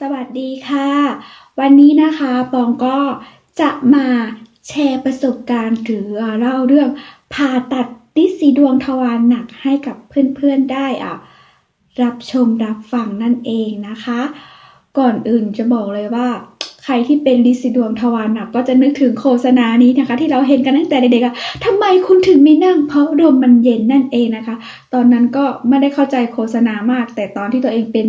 สวัสดีค่ะ วันนี้นะคะปองก็จะมาแชร์ประสบการณ์หรือเล่าเรื่องผ่าตัดติสีดวงทวารหนักให้กับเพื่อนๆได้อะรับชมรับฟังนั่นเองนะคะ ก่อนอื่นจะบอกเลยว่า ใครที่เป็นลิซิดวงทวารหนักก็จะนึกถึงโฆษณานี้นะคะ ที่เราเห็นกันตั้งแต่เด็กๆทำไมคุณถึงไม่นั่งเพราะลมมันเย็นนั่นเองนะคะ ตอนนั้นก็ไม่ได้เข้าใจโฆษณามาก แต่ตอนที่ตัวเองเป็น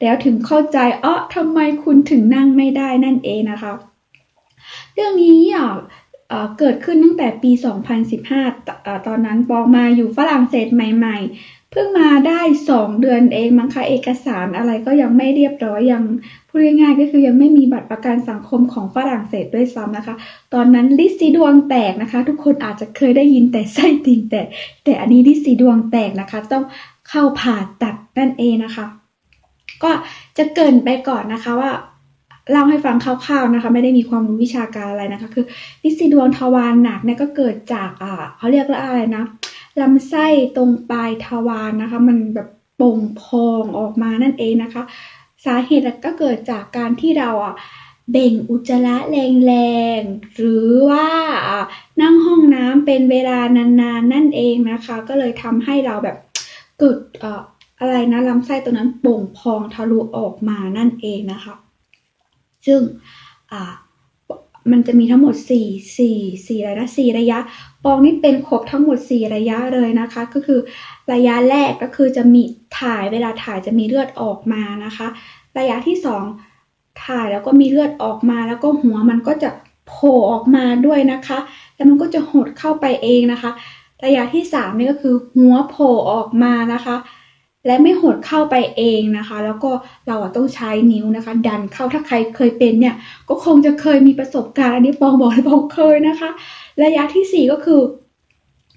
แล้วถึงเข้าใจเออทำไมคุณถึงนั่งไม่ได้นั่นเองนะคะ เรื่องนี้อะ เกิดขึ้นตั้งแต่ปี 2015ตเอ่อตอนนั้นปองมาอยู่ฝรั่งเศสใหม่ ๆ เพิ่งมาได้ 2 เดือนเองมั้งคะเอกสารอะไรก็ยังไม่เรียบร้อยยังพูดง่ายๆก็คือยังไม่มีบัตรประกันสังคมของฝรั่งเศสด้วยซ้ำนะคะ ตอนนั้นลิซีดวงแตกนะคะ ทุกคนอาจจะเคยได้ยินแต่ไส้ติ่งแตกแต่อันนี้ลิซีดวงแตกนะคะ ต้องเข้าผ่าตัดนั่นเองนะคะ ก็จะเกินไปก่อนนะคะว่า เล่าให้ฟังคร่าวๆนะคะ ไม่ได้มีความรู้วิชาการอะไรนะคะ คือลิซีดวงทวารหนักเนี่ยก็เกิดจากอ่าเขาเรียกว่าอะไรนะลำไส้ตรงปลายทวารนะคะ มันแบบโป่งพองออกมานั่นเองนะคะ สาเหตุก็เกิดจากการที่เราอะเบ่งอุจจาระแรงๆ หรือว่านั่งห้องน้ำเป็นเวลานานๆนั่นเองนะคะ ก็เลยทำให้เราแบบเกิดอ่ออะไรนะลำไส้ตรงนั้นโป่งพองทะลุออกมานั่นเองนะคะ ซึ่งมันจะมีทั้งหมด 4 4 4อะไรนะ4ระยะ ปองนี่เป็นครบทั้งหมด 4 ระยะเลยนะคะ ก็คือระยะแรกก็คือจะมีถ่ายเวลาถ่ายจะมีเลือดออกมานะคะ ระยะที่ 2 ถ่ายแล้วก็มีเลือดออกมา แล้วก็หัวมันก็จะโผล่ออกมาด้วยนะคะ แล้วมันก็จะหดเข้าไปเองนะคะ ระยะที่3นี่ก็คือหัวโผล่ออกมานะคะ และไม่หดเข้าไปเองนะคะ แล้วก็เราต้องใช้นิ้วนะคะ ดันเข้าถ้าใครเคยเป็นเนี่ยก็คงจะเคยมีประสบการณ์อันนี้ปองบอกเลยปองเคยนะคะ ระยะที่สี่ก็คือ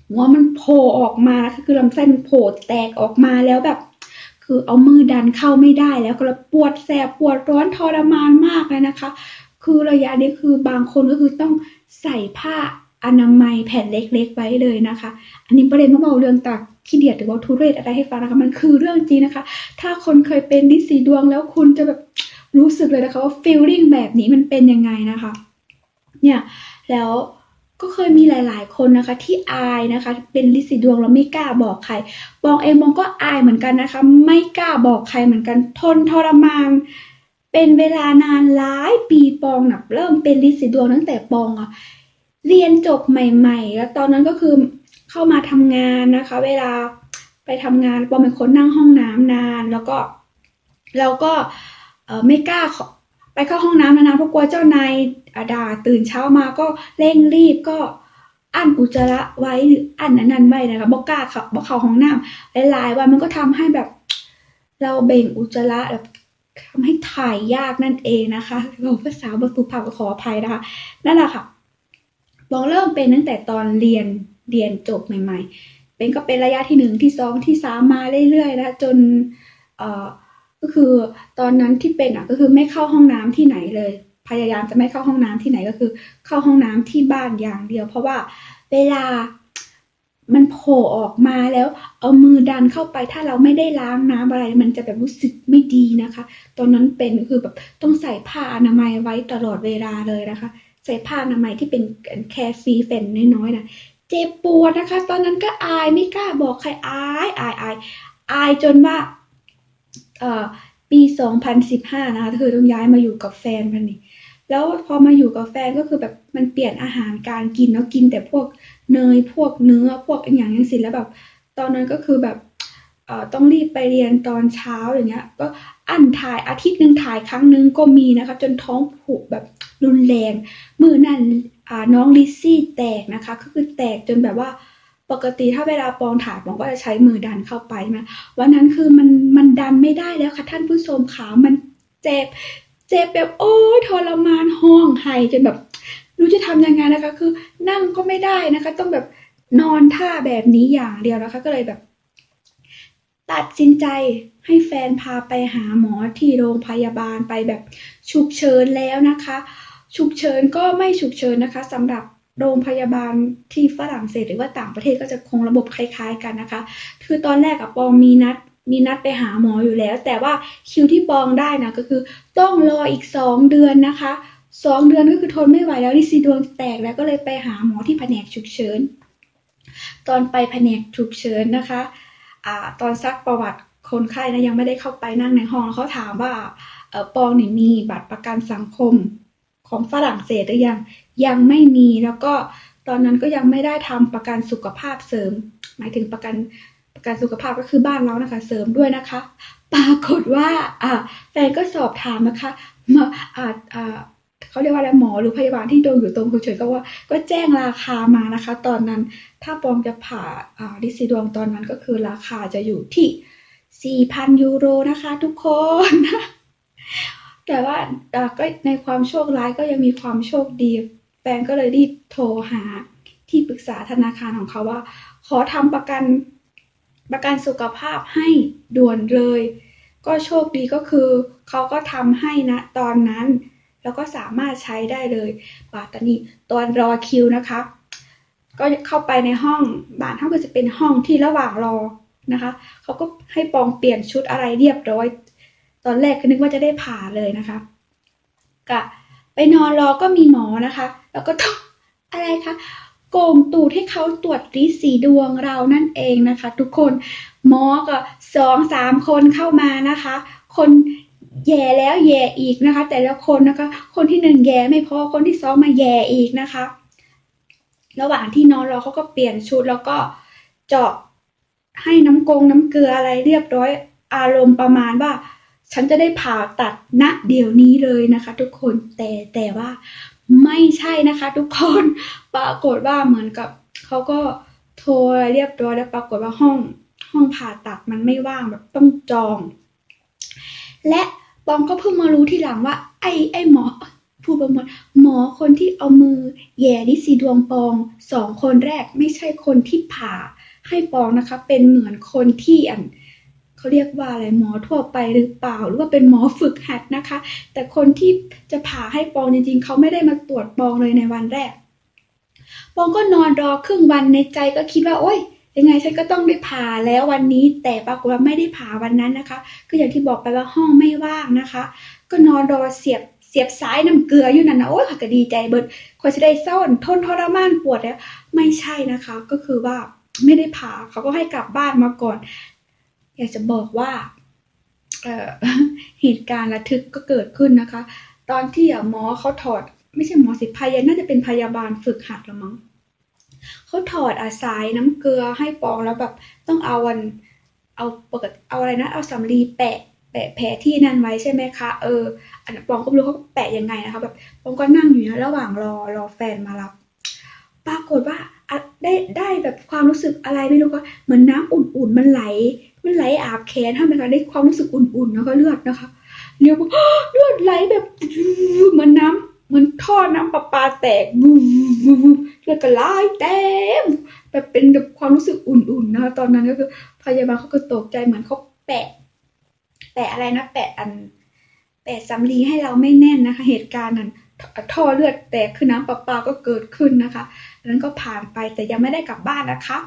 หัวมันโผล่ออกมาคะคือลำไส้มันโผล่แตกออกมาแล้วแบบ คือเอามือดันเข้าไม่ได้แล้วก็ปวดแสบปวดร้อนทรมานมากเลยนะคะ คือระยะนี้คือบางคนก็คือต้องใส่ผ้า อนามัยแผ่นเล็กๆไว้เลยนะคะ อันนี้ประเด็นมาเบาเรื่องตากขี้เดียดหรือว่าทุเรศอะไรให้ฟังนะคะ มันคือเรื่องจริงนะคะ ถ้าคนเคยเป็นดิสีดวงแล้วคุณจะแบบรู้สึกเลยนะคะว่าฟีลลิ่งแบบนี้มันเป็นยังไงนะคะ เนี่ยแล้วก็เคยมีหลาย ๆ คนนะคะที่อายนะคะ เป็นลิสีดวงแล้วไม่กล้าบอกใครบองเองบองก็อายเหมือนกันนะคะ ไม่กล้าบอกใครเหมือนกัน ทนทรมาน เป็นเวลานานหลายปีปองนะเริ่มเป็นลิสีดวงตั้งแต่ปองอะ เรียนจบใหม่ ๆ แล้วตอนนั้นก็คือเข้ามาทำงานนะคะ เวลาไปทำงานปองเป็นคนนั่งห้องน้ำนาน แล้วก็แล้วก็ไม่กล้าไปเข้าห้องน้ำนานๆเพราะกลัวเจ้านายอะด่าตื่นเช้ามาก็เร่งรีบก็อั้นอุจจาระไว้หรืออั้นอันนั้นไว้นะคะบอกกล้าเขาบอกเขาห้องน้ำหลายๆวันมันก็ทำให้แบบ เราเบ่งอุจจาระแบบทำให้ถ่ายยากนั่นเองนะคะเราภาษาบสุภาพก็ขออภัยนะคะนั่นแหละค่ะ บอกเริ่มเป็นตั้งแต่ตอนเรียนเรียนจบใหม่ ๆ เป็นก็เป็นระยะที่หนึ่งที่สองที่สามมาเรื่อยๆนะจนเอ่อก็คือตอนนั้นที่เป็นอะก็คือไม่เข้าห้องน้ำที่ไหนเลย พยายามจะไม่เข้าห้องน้ำที่ไหนก็คือ เข้าห้องน้ำที่บ้านอย่างเดียว เพราะว่าเวลามันโผล่ออกมาแล้วเอามือดันเข้าไปถ้าเราไม่ได้ล้างน้ำอะไร มันจะแบบรู้สึกไม่ดีนะคะ ตอนนั้นเป็นคือแบบต้องใส่ผ้าอนามัยไว้ตลอดเวลาเลยนะคะ ใส่ผ้าอนามัยที่เป็นแคร์ฟรีแฟนน้อยๆนะเจ็บปวดนะคะ ตอนนั้นก็อายไม่กล้าบอกใครอายอายอายอายจนว่าเอ่อปี 2015 นะคะคือต้องย้ายมาอยู่กับแฟนพันนี่แล้วพอมาอยู่กับแฟนก็คือแบบมันเปลี่ยนอาหารการกินเนาะกินแต่พวกเนยพวกเนื้อพวกอย่างอย่างสิแล้วแบบตอนนั้นก็คือแบบเอ่อต้องรีบไปเรียนตอนเช้าอย่างเงี้ย ก็อั้นถ่ายอาทิตย์หนึ่งถ่ายครั้งหนึ่งก็มีนะคะ จนท้องผูกแบบ รุนแรงมือนั่นน้องลิซซี่แตกนะคะก็คือแตกจนแบบว่าปกติถ้าเวลาปองถ่ายปองก็จะใช้มือดันเข้าไปใช่ไหมวันนั้นคือมันมันดันไม่ได้แล้วค่ะท่านผู้ชมขามันเจ็บเจ็บแบบโอ้ทรมานห้องไห้จนแบบรู้จะทำยังไงนะคะ คือนั่งก็ไม่ได้นะคะ ต้องแบบนอนท่าแบบนี้อย่างเดียวนะคะ ก็เลยแบบ ตัดสินใจให้แฟนพาไปหาหมอที่โรงพยาบาลไปแบบฉุกเฉินแล้วนะคะ ฉุกเฉินก็ไม่ฉุกเฉินนะคะสำหรับโรงพยาบาลที่ฝรั่งเศสหรือว่าต่างประเทศก็จะคงระบบคล้าย ๆ กันนะคะ คือตอนแรกอะปองมีนัดมีนัดไปหาหมออยู่แล้ว แต่ว่าคิวที่ปองได้นะก็คือ ต้องรออีกสองเดือนนะคะสองเดือนก็คือทนไม่ไหวแล้วลิซีดวงแตกแล้วก็เลยไปหาหมอที่แผนกฉุกเฉิน ตอนไปแผนกฉุกเฉินนะคะอ่าตอนซักประวัติคนไข้นะยังไม่ได้เข้าไปนั่งในห้องแล้วเขาถามว่าเออปองนี่มีบัตรประกันสังคม ของฝรั่งเศสหรือยัง ยังไม่มีแล้วก็ตอนนั้นก็ยังไม่ได้ทำประกันสุขภาพเสริม หมายถึงประกันประกันสุขภาพก็คือบ้านเรานะคะ เสริมด้วยนะคะ ปรากฏว่าอ่าแฟนก็สอบถามนะคะมาอ่าอ่าเขาเรียกว่าอะไรหมอหรือพยาบาลที่ดูอยู่ตรงฉุกเฉินก็ว่าก็แจ้งราคามานะคะ ตอนนั้นถ้าปองจะผ่าอ่าลิซีดวงตอนนั้นก็คือราคาจะอยู่ที่ 4,000 ยูโรนะคะ ทุกคน แต่ว่าก็ในความโชคร้ายก็ยังมีความโชคดีแฟนก็เลยรีบโทรหาที่ปรึกษาธนาคารของเขาว่า ขอทำประกันประกันสุขภาพให้ด่วนเลย ก็โชคดีก็คือ เขาก็ทำให้นะตอนนั้น แล้วก็สามารถใช้ได้เลยบาตอนนี้ตอนรอคิวนะคะ ก็เข้าไปในห้องบ้านเขาก็จะเป็นห้องที่ระหว่างรอนะคะ เขาก็ให้ปองเปลี่ยนชุดอะไรเรียบร้อย ตอนแรกก็นึกว่าจะได้ผ่าเลยนะคะกะไปนอนรอก็มีหมอนะคะ แล้วก็ต้องอะไรคะโกงตูดให้เขาตรวจริสีดวงเรานั่นเองนะคะ ทุกคนหมอก็สองสามคนเข้ามานะคะ คนแย่แล้วแย่อีกนะคะ แต่ละคนนะคะ คนที่หนึ่งแย่ไม่พอคนที่สองมาแย่อีกนะคะ ระหว่างที่นอนรอเขาก็เปลี่ยนชุดแล้วก็เจาะให้น้ำกงน้ำเกลืออะไรเรียบร้อยอารมณ์ประมาณว่า ฉันจะได้ผ่าตัดณเดี๋ยวนี้เลยนะคะ ทุกคนแต่แต่ว่าไม่ใช่นะคะ ทุกคนปรากฏว่าเหมือนกับเขาก็โทรเรียบร้อยแล้วปรากฏว่าห้องห้องผ่าตัดมันไม่ว่างแบบต้องจอง และปองก็เพิ่งมารู้ทีหลังว่า ไอ้ไอ้หมอผู้ประเมินหมอคนที่เอามือแย่ลิซีดวงปองสองคนแรกไม่ใช่คนที่ผ่าให้ปองนะคะ เป็นเหมือนคนที่อัน เขาเรียกว่าอะไรหมอทั่วไปหรือเปล่า หรือว่าเป็นหมอฝึกหัดนะคะ แต่คนที่จะผ่าให้ปองจริงๆ เขาไม่ได้มาตรวจปองเลยในวันแรก ปองก็นอนรอครึ่งวันในใจก็คิดว่าโอ๊ยยังไงฉันก็ต้องได้ผ่าแล้ววันนี้ แต่ปรากฏว่าไม่ได้ผ่าวันนั้นนะคะก็อย่างที่บอกไปว่าห้องไม่ว่างนะคะ ก็นอนรอเสียบเสียบซ้ายน้ำเกลืออยู่นั่นนะโอ๊ยก็ดีใจเบิดคนจะได้เศร้าทนทรมานปวดแล้วไม่ใช่นะคะ ก็คือว่าไม่ได้ผ่าเขาก็ให้กลับบ้านมาก่อน อยากจะบอกว่าเหตุการณ์ระทึกก็เกิดขึ้นนะคะ ตอนที่หมอเขาถอด ไม่ใช่หมอสิพยาน่าจะเป็นพยาบาลฝึกหัดละมั้งเขาถอดอาสายน้ำเกลือให้ปองแล้วแบบต้องเอาวันเอาปกติเอาอะไรนะ เอาสำลีแปะแปะแผลที่นั่นไว้ใช่ไหมคะ เออ อันปองก็ไม่รู้เขาแปะยังไงนะคะแบบปองก็นั่งอยู่นะระหว่างรอรอแฟนมารับ ปรากฏว่าได้ได้แบบความรู้สึกอะไรไม่รู้ก็เหมือนน้ำอุ่นๆมันไหล มันไหลอาบแขนทำไมคะได้ความรู้สึกอุ่นๆแล้วก็เลือดนะคะเรียกว่าเลือดไหลแบบเหมือนน้ำเหมือนท่อน้ำประปาแตกบูเลือดก็ไหลเต็มแบบเป็นแบบความรู้สึกอุ่นๆนะคะตอนนั้นก็คือพยาบาลเขาก็ตกใจเหมือนเขาแปะ แปะอะไรนะแปะอัน แปะสำลีให้เราไม่แน่นนะคะ เหตุการณ์นั้นท่อเลือดแตกคือน้ำประปาก็เกิดขึ้นนะคะนั้นก็ผ่านไปแต่ยังไม่ได้กลับบ้านนะคะ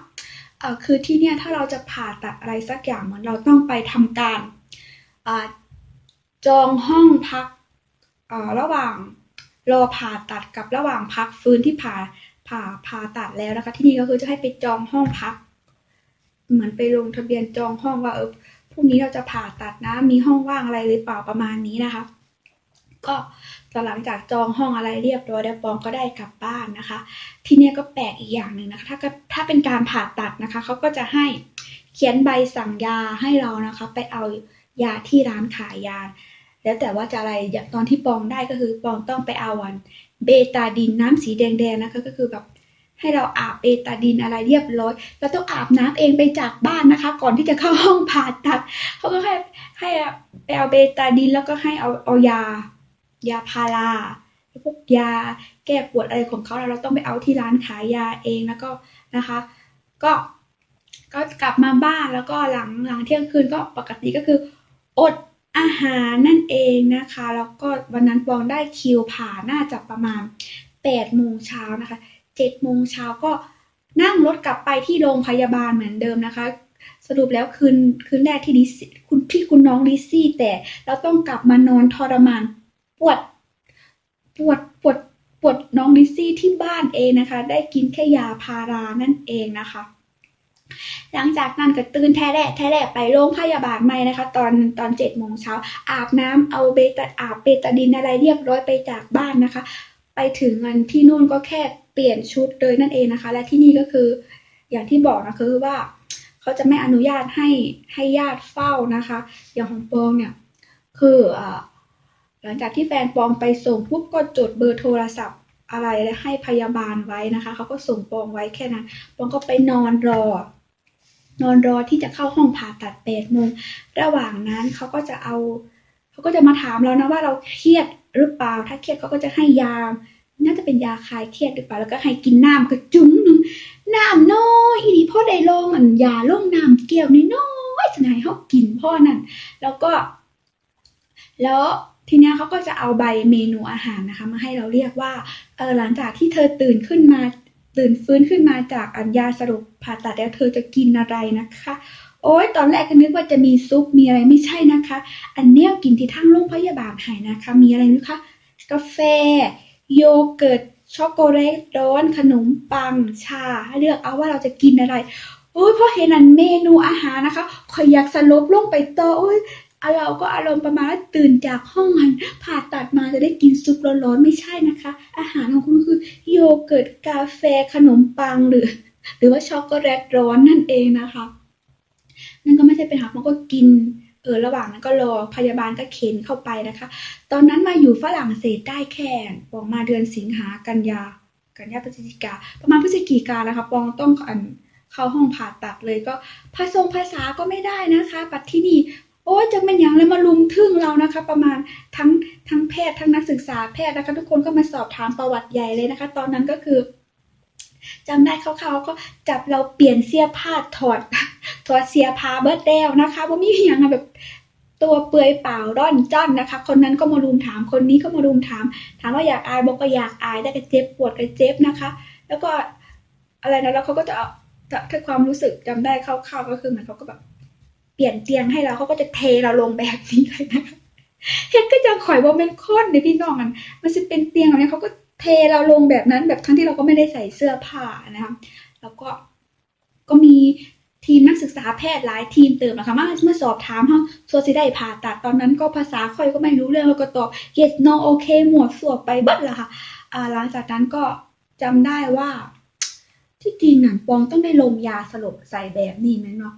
คือที่เนี่ยถ้าเราจะผ่าตัดอะไรสักอย่างเหมือนเราต้องไปทำการอ่าจองห้องพักอ่าระหว่างรอผ่าตัดกับระหว่างพักฟื้นที่ผ่าผ่าผ่าตัดแล้วนะคะ ที่นี่ก็คือจะให้ไปจองห้องพัก เหมือนไปลงทะเบียนจองห้องว่าเออพรุ่งนี้เราจะผ่าตัดนะ มีห้องว่างอะไรหรือเปล่าประมาณนี้นะคะ ก็หลังจากจองห้องอะไรเรียบร้อยแล้วปองก็ได้กลับบ้านนะคะ ที่นี่ก็แปลกอีกอย่างหนึ่งนะคะ ถ้าถ้าเป็นการผ่าตัดนะคะเขาก็จะให้เขียนใบสั่งยาให้เรานะคะ ไปเอายาที่ร้านขายยา แล้วแต่ว่าจะอะไรอย่างตอนที่ปองได้ก็คือปองต้องไปเอาวันเบตาดินน้ำสีแดงๆนะคะก็คือแบบให้เราอาบเบตาดินอะไรเรียบร้อยแล้วต้องอาบน้ำเองไปจากบ้านนะคะ ก่อนที่จะเข้าห้องผ่าตัดเขาก็ให้ให้ไปเอาเบตาดินแล้วก็ให้เอาเอายา ยาพาราพวกยาแก้ปวดอะไรของเขาเราต้องไปเอาที่ร้านขายยาเองแล้วก็นะคะ ก็ก็กลับมาบ้านแล้วก็หลังหลังเที่ยงคืนก็ปกติก็คือ อดอาหารนั่นเองนะคะ แล้วก็วันนั้นปองได้คิวผ่าน่าจะประมาณ8โมงเช้านะคะ7โมงเช้าก็นั่งรถกลับไปที่โรงพยาบาลเหมือนเดิมนะคะ สรุปแล้วคืนคืนแรกที่ดิซี่คุณที่คุณน้องดิซี่แต่เราต้องกลับมานอนทรมาน ปวด ปวด ปวด ปวดน้องดิซี่ที่บ้านเองนะคะ ได้กินแค่ยาพารานั่นเองนะคะ หลังจากนั้นก็ตื่นแท้แร่แท้แร่ไปโรงพยาบาลใหม่นะคะ ตอนตอนเจ็ดโมงเช้าอาบน้ำเอาเบตาอาบเบตาดินอะไรเรียบร้อยไปจากบ้านนะคะ ไปถึงอันที่นู่นก็แค่เปลี่ยนชุดเลยนั่นเองนะคะ และที่นี่ก็คืออย่างที่บอกนะคือว่าเขาจะไม่อนุญาตให้ให้ญาติเฝ้านะคะ อย่างของปองเนี่ยคืออ่า หลังจากที่แฟนปองไปส่งปุ๊บก็จดเบอร์โทรศัพท์อะไรและให้พยาบาลไว้นะคะเขาก็ส่งปองไว้แค่นั้นปองก็ไปนอนรอ นอนรอที่จะเข้าห้องผ่าตัดแปดโมงระหว่างนั้นเขาก็จะเอาเขาก็จะมาถามเรานะว่าเราเครียดหรือเปล่า ถ้าเครียดเขาก็จะให้ยาน่าจะเป็นยาคลายเครียดหรือเปล่าแล้วก็ให้กินน้ำกระจุ้งหนึงน้ำน้อยอีดีพ่อได้ลงอันยาลงน้ำเกี่ยวน้อยๆสนายเขากินพ่อนั่นแล้วก็ แล้ว ทีเนี้ยเขาก็จะเอาใบเมนูอาหารนะคะ มาให้เราเรียกว่าเออหลังจากที่เธอตื่นขึ้นมาตื่นฟื้นขึ้นมาจากอันยาสรุปผ่าตัดแล้วเธอจะกินอะไรนะคะ โอ้ยตอนแรกก็นึกว่าจะมีซุปมีอะไรไม่ใช่นะคะ อันเนี้ยกินที่ทั้งโรงพยาบาลให้นะคะ มีอะไรรู้คะกาแฟ โยเกิร์ตช็อกโกแลตร้อนขนมปังชาให้เลือกเอาว่าเราจะกินอะไรโอ้ยพอเห็นอันเมนูอาหารนะคะคอยอยากสลบลงไปต่อโอ้ย เราก็อารมณ์ประมาณว่าตื่นจากห้องอันผ่าตัดมาจะได้กินซุปร้อนๆไม่ใช่นะคะ อาหารของคุณคือโยเกิร์ตกาแฟขนมปังหรือ หรือว่าช็อกโกแลตร้อนนั่นเองนะคะนั่นก็ไม่ใช่เป็นหามันก็กินเออระหว่างนั้นก็รอพยาบาลก็เข็นเข้าไปนะคะ ตอนนั้นมาอยู่ฝรั่งเศสได้แค่ปองมาเดือนสิงหากันยา กันยาพฤศจิกา ประมาณพฤศจิกาแล้วค่ะปองต้องอันเข้าห้องผ่าตัดเลยก็ภาษงภาษาก็ไม่ได้นะคะ ปัดที่นี่ อ้ยจะเป็นอย่างแล้วมาลุมทึ่งเรานะคะ ประมาณทั้งทั้งแพทย์ทั้งนักศึกษาแพทย์นะคะ ทุกคนก็มาสอบถามประวัติใหญ่เลยนะคะ ตอนนั้นก็คือจำได้คร่าวๆก็จับเราเปลี่ยนเสื้อผ้าถอดถอดเสียผ้าเบิร์ดแล้วนะคะว่ามีอย่างอะแบบตัวเปลือยเปล่าร่อนจ้อนนะคะ คนนั้นก็มารุมถามคนนี้ก็มารุมถาม ถามว่าอยากอายบอกก็อยากอายแต่ก็เจ็บปวดก็เจ็บนะคะ แล้วก็อะไรนะแล้วเขาก็จะเอาถ้าความรู้สึกจำได้คร่าวๆก็คือเหมือนเขาก็แบบ ปลี่ยนเตียงให้เราเขาก็จะเทเราลงแบบนี้เลยนะคะเฮ็ดก็จะข่อยว่าเป็นค้นในพี่น้องกันมันจะเป็นเตียงอะไรเขาก็เทเราลงแบบนั้น แบบทั้งที่เราก็ไม่ได้ใส่เสื้อผ้านะคะแล้วก็ก็มีทีมนักศึกษาแพทย์หลายทีมเติมนะคะมาเมื่อสอบถามเขาส่วนสิได้ผ่าตัดตอนนั้นก็ภาษาค่อยก็ไม่รู้เรื่องแล้วก็ตอบ yes no okay หมวดสวบไปเบิดละค่ะหลังจากนั้นก็จำได้ว่า ที่จริงหนันปองต้องได้ลมยาสลบใส่แบบนี้ไหมเนาะ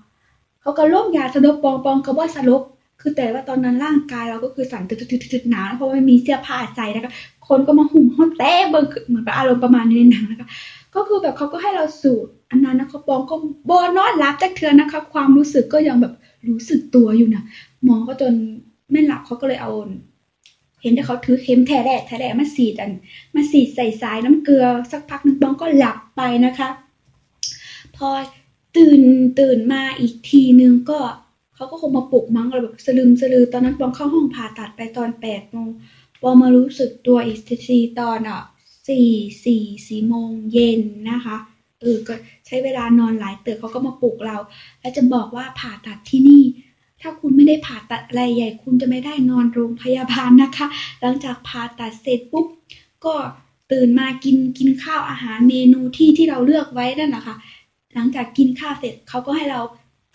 เขาก็ล่มยาสลบปองปองก็ว่าสลบคือแต่ว่าตอนนั้นร่างกายเราก็คือสั่นตึดๆๆหนาวเพราะว่าไม่มีเสื้อผ้าใส่นะคะคนก็มาหุ่มห้องแต่เบิ่งเหมือนแบบอารมณ์ประมาณนี้ในหนังนะคะก็คือแบบเขาก็ให้เราสูดอันนั้นนะคะปองก็บนอนหลับจากเทือนนะคะ ความรู้สึกก็ยังแบบรู้สึกตัวอยู่นะหมอก็จนไม่หลับเขาก็เลยเอา เห็นแต่เขาถือเข็มแท้แดดแท้แดดมาสีดอันมาสีดใส่สายน้ำเกลือสักพักหนึ่งปองก็หลับไปนะคะ พอ ตื่นตื่นมาอีกทีนึงก็เขาก็คงมาปลุกมั้งอะไรแบบสลึมสลือตอนนั้นปองเข้าห้องผ่าตัดไปตอนแปดโมงปองมารู้สึกตัวอีกทีตอนอะสี่สี่สี่โมงเย็นนะคะเออก็ใช้เวลานอนหลายเตือเขาก็มาปลุกเรา แล้วจะบอกว่าผ่าตัดที่นี่ ถ้าคุณไม่ได้ผ่าตัดอะไรใหญ่ คุณจะไม่ได้นอนโรงพยาบาลนะคะ หลังจากผ่าตัดเสร็จปุ๊บก็ตื่นมากินกินข้าวอาหารเมนูที่ที่เราเลือกไว้นั่นแหละค่ะ หลังจากกินข้าวเสร็จเขาก็ให้เรา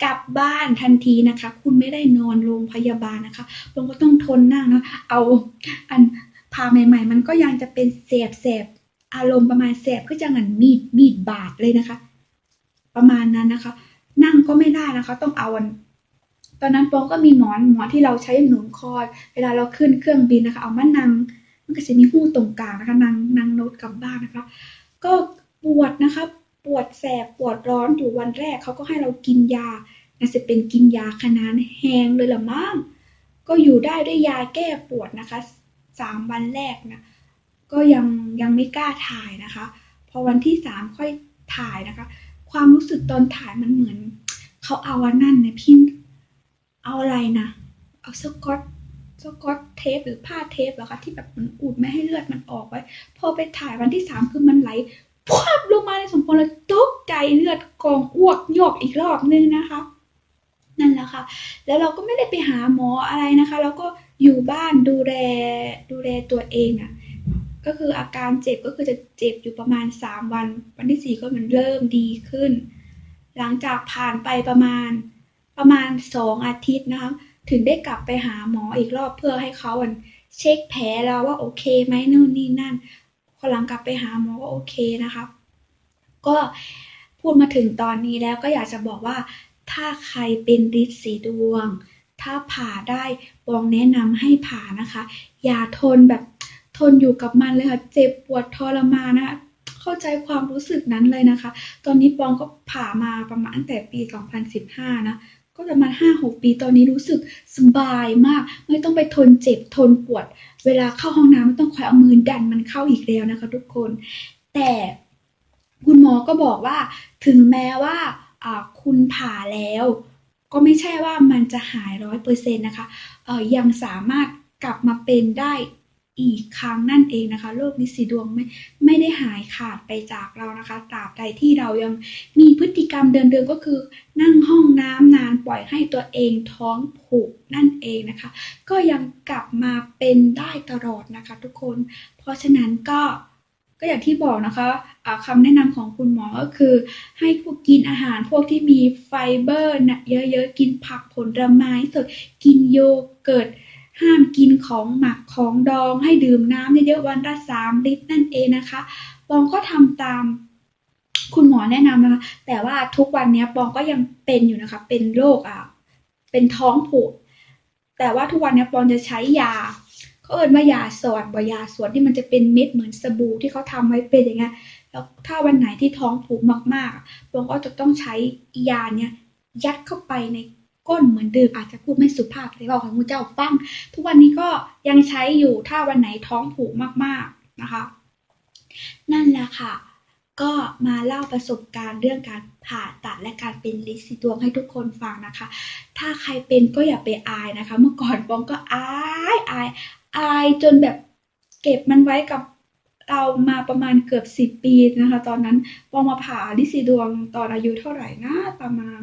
กลับบ้านทันทีนะคะ คุณไม่ได้นอนโรงพยาบาลนะคะเราก็ต้องทนนั่งนะเอาอันพาใหม่ ๆ มันก็ยังจะเป็นแสบแสบอารมณ์ประมาณแสบก็จะหันมีดมีดบาดเลยนะคะ ประมาณนั้นนะคะ นั่งก็ไม่ได้นะคะ ต้องเอาอันตอนนั้นปองก็มีหมอนหมอนที่เราใช้หนุนคอเวลาเราขึ้นเครื่องบินนะคะ เอามานั่งมันก็จะมีหู้ตรงกลางนะคะนั่งนั่งโน้ตกลับบ้านนะคะ ก็ปวดนะคะ ปวดแสบปวดร้อนอยู่วันแรกเขาก็ให้เรากินยาน่าจะเป็นกินยาขนาดแหงเลยละมั้งก็อยู่ได้ด้วยยาแก้ปวดนะคะสามวันแรกนะก็ยังยังไม่กล้าถ่ายนะคะ พอวันที่สามค่อยถ่ายนะคะ ความรู้สึกตอนถ่ายมันเหมือนเขาเอาอันนั่นนะพี่เอาอะไรนะเอาสกอตสกอตเทปหรือผ้าเทปเหรอคะที่แบบมันอุดไม่ให้เลือดมันออกไว้ พอไปถ่ายวันที่สามคือมันไหล พวบลงมาในสมพรแล้วตกใจเลือดกองอ้วกโยกอีกรอบนึงนะคะ นั่นแหละค่ะ แล้วเราก็ไม่ได้ไปหาหมออะไรนะคะเราก็อยู่บ้านดูแลดูแลตัวเองอะ่ะก็คืออาการเจ็บก็คือจะเจ็บอยู่ประมาณ 3 วัน วันที่ 4 ก็มันเริ่มดีขึ้น หลังจากผ่านไปประมาณประมาณ 2 อาทิตย์นะคะถึงได้กลับไปหาหมออีกรอบเพื่อให้เขาเช็คแผลเราว่าโอเคไหมนู่นนี่นั่น พอหลังกลับไปหาหมอก็โอเคนะคะก็พูดมาถึงตอนนี้แล้วก็อยากจะบอกว่า ถ้าใครเป็นฤทธิ์สีดวง ถ้าผ่าได้บองแนะนำให้ผ่านะคะ อย่าทนแบบทนอยู่กับมันเลยค่ะ เจ็บปวดทรมานนะคะเข้าใจความรู้สึกนั้นเลยนะคะ ตอนนี้ปองก็ผ่ามาประมาณตั้งแต่ปี 2015 นะ ก็ประมาณ5-6ปีตอนนี้รู้สึกสบายมาก ไม่ต้องไปทนเจ็บทนปวด เวลาเข้าห้องน้ำไม่ต้องคอยเอามือดันมันเข้าอีกแล้วนะคะ ทุกคน แต่คุณหมอก็บอกว่าถึงแม้ว่าคุณผ่าแล้ว ก็ไม่ใช่ว่ามันจะหายร้อยเปอร์เซ็นต์นะคะยังสามารถกลับมาเป็นได้ อีกครั้งนั่นเองนะคะโรคลิสีดวงไม่ไม่ได้หายขาดไปจากเรานะคะตราบใดที่เรายังมีพฤติกรรมเดิมๆก็คือ นั่งห้องน้ำนานปล่อยให้ตัวเองท้องผูกนั่นเองนะคะ ก็ยังกลับมาเป็นได้ตลอดนะคะ ทุกคน เพราะฉะนั้นก็ก็อย่างที่บอกนะคะะคำแนะนำของคุณหมอก็คือ ให้พวกกินอาหารพวกที่มีไฟเบอร์นะเยอะๆ กินผักผลไม้สด กินโยเกิร์ต ห้ามกินของหมักของดองให้ดื่มน้ำเยอะๆวันละสามลิตรนั่นเองนะคะปองก็ทำตามคุณหมอแนะนำนะคะ แต่ว่าทุกวันนี้ปองก็ยังเป็นอยู่นะคะ เป็นโรคอะ เป็นท้องผูก แต่ว่าทุกวันนี้ปองจะใช้ยาเขาเอิ้นว่ายาสอดบ่ยาสวดที่มันจะเป็นเม็ดเหมือนสบู่ที่เขาทำไว้เป็นอย่างเงี้ย แล้วถ้าวันไหนที่ท้องผูกมากๆปองก็จะต้องใช้ยาเนี่ยยัดเข้าไปใน ก้นเหมือนเดิมอาจจะพูดไม่สุภาพเลยบอกของคุณเจ้าฟัง ทุกวันนี้ก็ยังใช้อยู่ถ้าวันไหนท้องผูกมากๆนะคะ นั่นแหละค่ะ ก็มาเล่าประสบการณ์เรื่องการผ่าตัดและการเป็นลินสีดวงให้ทุกคนฟังนะคะ ถ้าใครเป็นก็อย่าไปอายนะคะ เมื่อก่อนปองก็อายอายอายจนแบบเก็บมันไว้กับเรามาประมาณเกือบสิบปีนะคะ ตอนนั้นปองมาผ่าลิซีดวงตอนอายุเท่าไหร่นะ ประมาณ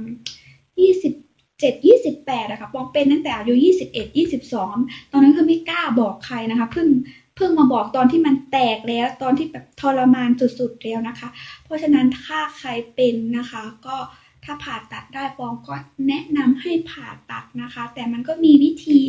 ยี่สิบ เจ็ดยี่สิบแปดอะค่ะปองเป็นตั้งแต่อายุยี่สิบเอ็ดยี่สิบสองตอนนั้นคือไม่กล้าบอกใครนะคะเพิ่งเพิ่งมาบอกตอนที่มันแตกแล้วตอนที่แบบทรมานสุดๆแล้วนะคะ เพราะฉะนั้นถ้าใครเป็นนะคะก็ ถ้าผ่าตัดได้ปองก็แนะนำให้ผ่าตัดนะคะ แต่มันก็มีวิธี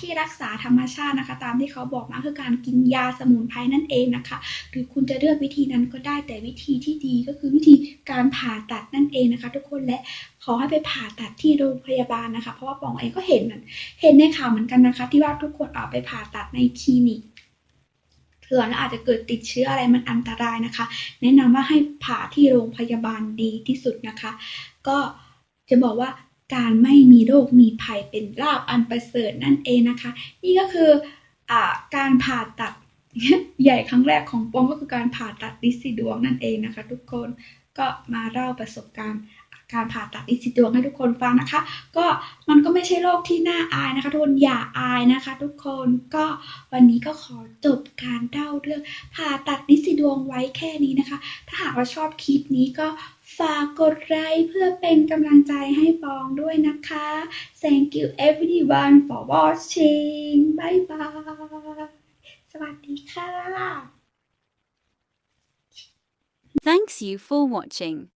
ที่รักษาธรรมชาตินะคะ ตามที่เขาบอกมาคือการกินยาสมุนไพรนั่นเองนะคะ หรือคุณจะเลือกวิธีนั้นก็ได้แต่วิธีที่ดีก็คือวิธีการผ่าตัดนั่นเองนะคะ ทุกคนและขอให้ไปผ่าตัดที่โรงพยาบาลนะคะ เพราะว่าปองเองก็เห็นมันเห็นในข่าวเหมือนกันนะคะ ที่ว่าทุกคนออกไปผ่าตัดในคลินิกเถื่อนแล้วอาจจะเกิดติดเชื้ออะไรมันอันตรายนะคะ แนะนำว่าให้ผ่าที่โรงพยาบาลดีที่สุดนะคะ ก็จะบอกว่าการไม่มีโรคมีภัยเป็นลาบอันประเสริฐนั่นเองนะคะ นี่ก็คืออการผ่าตัดใหญ่ครั้งแรกของปองก็คือการผ่าตัดลิซีดวงนั่นเองนะคะ ทุกคนก็มาเล่าประสบการณ์การผ่าตัดลิซีดวงให้ทุกคนฟังนะคะ ก็มันก็ไม่ใช่โรคที่น่าอายนะคะทุกคนอย่าอายนะคะ ทุกคนก็วันนี้ก็ขอจบการเล่าเรื่องผ่าตัดลิซีดวงไว้แค่นี้นะคะ ถ้าหากว่าชอบคลิปนี้ก็ ฝากกดไลค์เพื่อเป็นกำลังใจให้ฟองด้วยนะคะ Thank you everyone for watching Bye bye สวัสดีค่ะ Thanks you for watching.